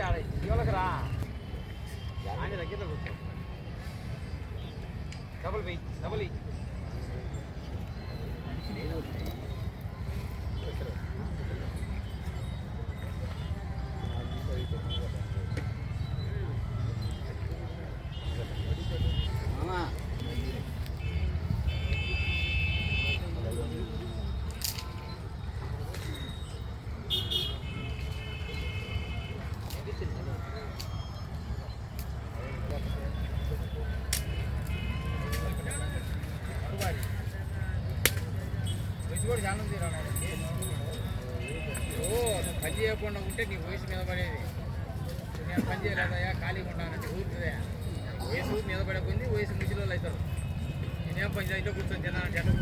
ఆడ ఇవ్వలకు రా. ఆయన దగ్గర కూర్చో. డబుల్ వెయ్యి డబుల్ వెయ్యి పని చేయకుండా ఉంటే నీ వయసు మీద పడేది. నేను పని చేయలేదయా ఖాళీగా ఉన్నానంటే ఊరుతుందే వయసు మీద పడకుంది వయసు ముసలి అవుతారు. నేనేం పని చేయంటే కూర్చొని తిన్నానంటే ఎట్లా